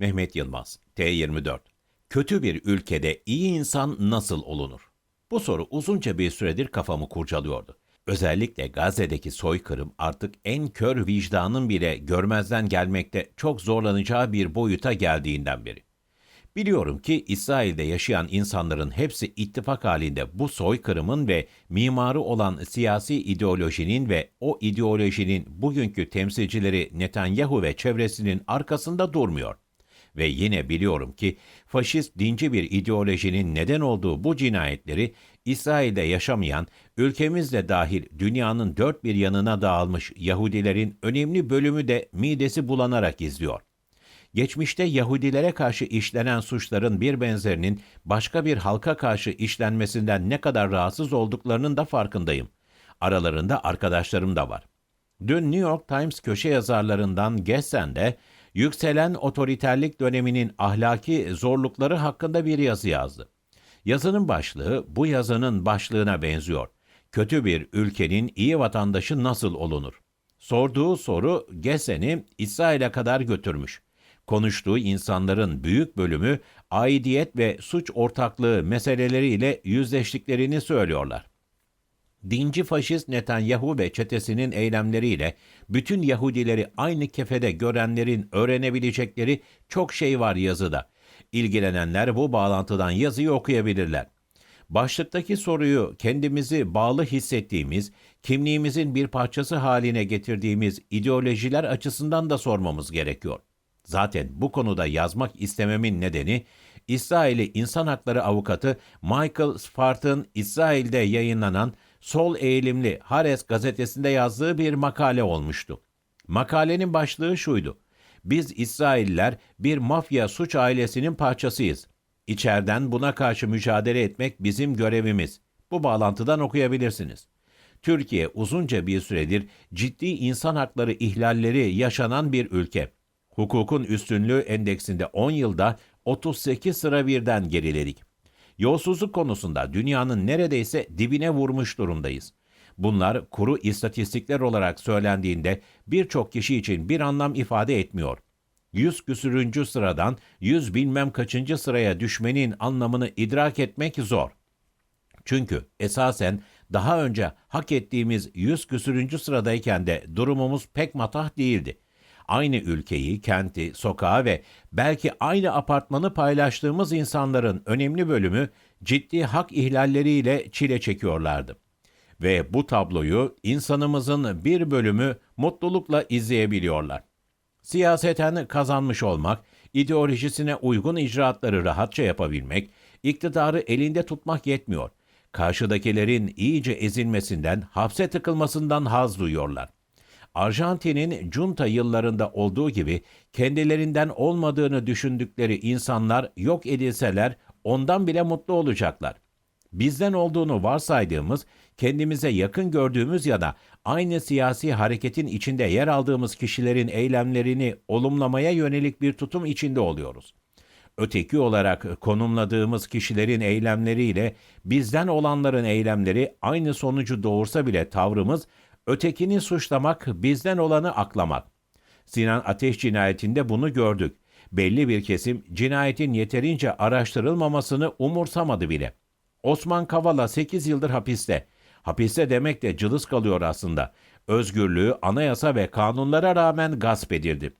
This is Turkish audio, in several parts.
Mehmet Yılmaz, T24. Kötü bir ülkede iyi insan nasıl olunur? Bu soru uzunca bir süredir kafamı kurcalıyordu. Özellikle Gazze'deki soykırım artık en kör vicdanın bile görmezden gelmekte çok zorlanacağı bir boyuta geldiğinden beri. Biliyorum ki İsrail'de yaşayan insanların hepsi ittifak halinde bu soykırımın ve mimarı olan siyasi ideolojinin ve o ideolojinin bugünkü temsilcileri Netanyahu ve çevresinin arkasında durmuyor. Ve yine biliyorum ki faşist dinci bir ideolojinin neden olduğu bu cinayetleri İsrail'de yaşamayan, ülkemizle dahil dünyanın dört bir yanına dağılmış Yahudilerin önemli bölümü de midesi bulanarak izliyor. Geçmişte Yahudilere karşı işlenen suçların bir benzerinin başka bir halka karşı işlenmesinden ne kadar rahatsız olduklarının da farkındayım. Aralarında arkadaşlarım da var. Dün New York Times köşe yazarlarından Gessen de yükselen otoriterlik döneminin ahlaki zorlukları hakkında bir yazı yazdı. Yazının başlığı bu yazının başlığına benziyor. Kötü bir ülkenin iyi vatandaşı nasıl olunur? Sorduğu soru Gessen'i İsrail'e kadar götürmüş. Konuştuğu insanların büyük bölümü aidiyet ve suç ortaklığı meseleleriyle yüzleştiklerini söylüyorlar. Dinci faşist Netanyahu ve çetesinin eylemleriyle bütün Yahudileri aynı kefede görenlerin öğrenebilecekleri çok şey var yazıda. İlgilenenler bu bağlantıdan yazıyı okuyabilirler. Başlıktaki soruyu kendimizi bağlı hissettiğimiz, kimliğimizin bir parçası haline getirdiğimiz ideolojiler açısından da sormamız gerekiyor. Zaten bu konuda yazmak istememin nedeni İsrail'i insan hakları avukatı Michael Spartan İsrail'de yayınlanan sol eğilimli Hares gazetesinde yazdığı bir makale olmuştu. Makalenin başlığı şuydu. Biz İsrailler bir mafya suç ailesinin parçasıyız. İçeriden buna karşı mücadele etmek bizim görevimiz. Bu bağlantıdan okuyabilirsiniz. Türkiye uzunca bir süredir ciddi insan hakları ihlalleri yaşanan bir ülke. Hukukun üstünlüğü endeksinde 10 yılda 38 sıra birden geriledik. Yolsuzluk konusunda dünyanın neredeyse dibine vurmuş durumdayız. Bunlar kuru istatistikler olarak söylendiğinde birçok kişi için bir anlam ifade etmiyor. Yüz küsürüncü sıradan yüz bilmem kaçıncı sıraya düşmenin anlamını idrak etmek zor. Çünkü esasen daha önce hak ettiğimiz yüz küsürüncü sıradayken de durumumuz pek matah değildi aynı ülkeyi, kenti, sokağı ve belki aynı apartmanı paylaştığımız insanların önemli bölümü ciddi hak ihlalleriyle çile çekiyorlardı. Ve bu tabloyu insanımızın bir bölümü mutlulukla izleyebiliyorlar. Siyaseten kazanmış olmak, ideolojisine uygun icraatları rahatça yapabilmek, iktidarı elinde tutmak yetmiyor. Karşıdakilerin iyice ezilmesinden, hapse tıkılmasından haz duyuyorlar. Arjantin'in junta yıllarında olduğu gibi kendilerinden olmadığını düşündükleri insanlar yok edilseler ondan bile mutlu olacaklar. Bizden olduğunu varsaydığımız, kendimize yakın gördüğümüz ya da aynı siyasi hareketin içinde yer aldığımız kişilerin eylemlerini olumlamaya yönelik bir tutum içinde oluyoruz. Öteki olarak konumladığımız kişilerin eylemleriyle bizden olanların eylemleri aynı sonucu doğursa bile tavrımız ötekini suçlamak, bizden olanı aklamak. Sinan Ateş cinayetinde bunu gördük. Belli bir kesim cinayetin yeterince araştırılmamasını umursamadı bile. Osman Kavala 8 yıldır hapiste. Hapiste demek de cılız kalıyor aslında. Özgürlüğü anayasa ve kanunlara rağmen gasp edildi.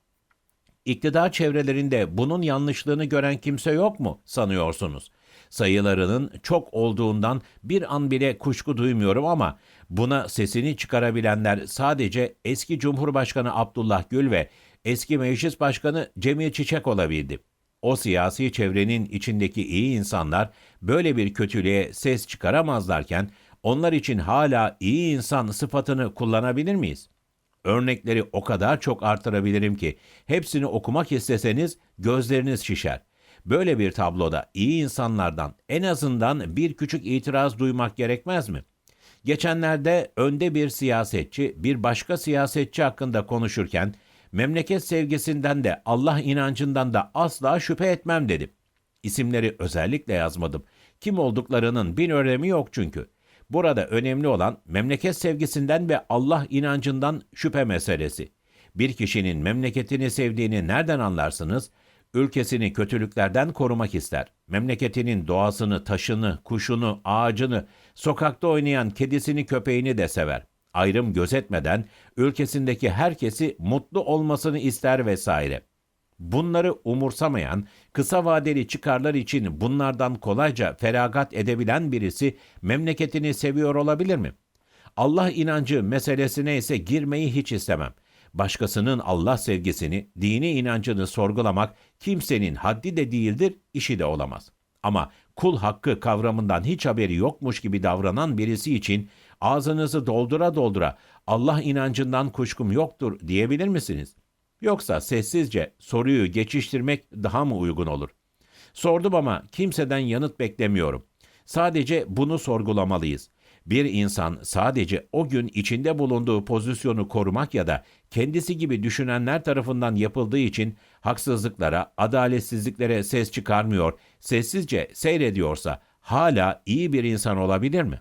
İktidar çevrelerinde bunun yanlışlığını gören kimse yok mu sanıyorsunuz? Sayılarının çok olduğundan bir an bile kuşku duymuyorum ama Buna sesini çıkarabilenler sadece eski Cumhurbaşkanı Abdullah Gül ve eski Meclis Başkanı Cemil Çiçek olabildi. O siyasi çevrenin içindeki iyi insanlar böyle bir kötülüğe ses çıkaramazlarken onlar için hala iyi insan sıfatını kullanabilir miyiz? Örnekleri o kadar çok artırabilirim ki hepsini okumak isteseniz gözleriniz şişer. Böyle bir tabloda iyi insanlardan en azından bir küçük itiraz duymak gerekmez mi? Geçenlerde önde bir siyasetçi bir başka siyasetçi hakkında konuşurken memleket sevgisinden de Allah inancından da asla şüphe etmem dedi. İsimleri özellikle yazmadım. Kim olduklarının bir önemi yok çünkü. Burada önemli olan memleket sevgisinden ve Allah inancından şüphe meselesi. Bir kişinin memleketini sevdiğini nereden anlarsınız? ülkesini kötülüklerden korumak ister. Memleketinin doğasını, taşını, kuşunu, ağacını, sokakta oynayan kedisini, köpeğini de sever. Ayrım gözetmeden ülkesindeki herkesi mutlu olmasını ister vesaire. Bunları umursamayan, kısa vadeli çıkarlar için bunlardan kolayca feragat edebilen birisi memleketini seviyor olabilir mi? Allah inancı meselesine ise girmeyi hiç istemem. Başkasının Allah sevgisini, dini inancını sorgulamak kimsenin haddi de değildir, işi de olamaz. Ama kul hakkı kavramından hiç haberi yokmuş gibi davranan birisi için ağzınızı doldura doldura Allah inancından kuşkum yoktur diyebilir misiniz? Yoksa sessizce soruyu geçiştirmek daha mı uygun olur? Sordum ama kimseden yanıt beklemiyorum. Sadece bunu sorgulamalıyız. Bir insan sadece o gün içinde bulunduğu pozisyonu korumak ya da kendisi gibi düşünenler tarafından yapıldığı için haksızlıklara, adaletsizliklere ses çıkarmıyor, sessizce seyrediyorsa hala iyi bir insan olabilir mi?